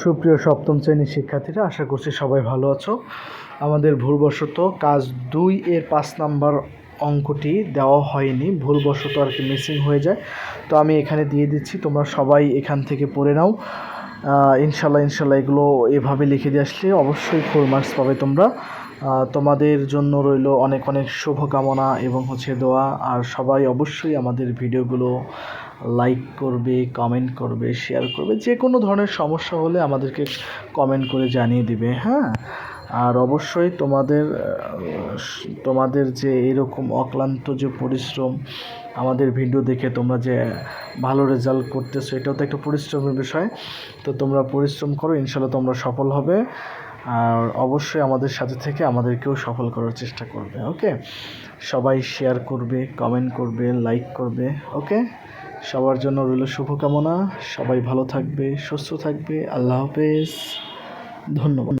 সুপ্রিয় সপ্তম শ্রেণির শিক্ষার্থীরা, আশা করছি সবাই ভালো আছো। আমাদের ভুলবশত কাজ দুই এর পাঁচ নাম্বার অঙ্কটি দেওয়া হয়নি, ভুলবশত আর কি মিসিং হয়ে যায়। তো আমি এখানে দিয়ে দিচ্ছি, তোমরা সবাই এখান থেকে পড়ে নাও। ইনশাল্লাহ ইনশাল্লাহ এগুলো এভাবে লিখে দিয়ে আসলে অবশ্যই ফুল মার্কস পাবে তোমরা। তোমাদের জন্য রইল অনেক অনেক শুভকামনা এবং হচ্ছে দোয়া। আর সবাই অবশ্যই আমাদের ভিডিওগুলো লাইক করবে কমেন্ট করবে শেয়ার করবে যে কোনো ধরনের সমস্যা হলে আমাদেরকে কমেন্ট করে জানিয়ে দিবে হ্যাঁ? আর অবশ্যই তোমাদের তোমাদের যে এরকম অক্লান্ত যে পরিশ্রম আমাদের ভিডিও দেখে তোমরা যে ভালো রেজাল্ট করতেছো, এটাও তো একটা পরিশ্রমের বিষয়। তো তোমরা পরিশ্রম করো, ইনশাল্লাহ তোমরা সফল হবে। আর অবশ্যই আমাদের সাথে থেকে আমাদেরকেও সফল করার চেষ্টা করবে ওকে সবাই শেয়ার করবে কমেন্ট করবে লাইক করবে ওকে সবার জন্য রইল শুভকামনা। সবাই ভালো থাকবে সুস্থ থাকবে। আল্লাহ হাফেজ। ধন্যবাদ।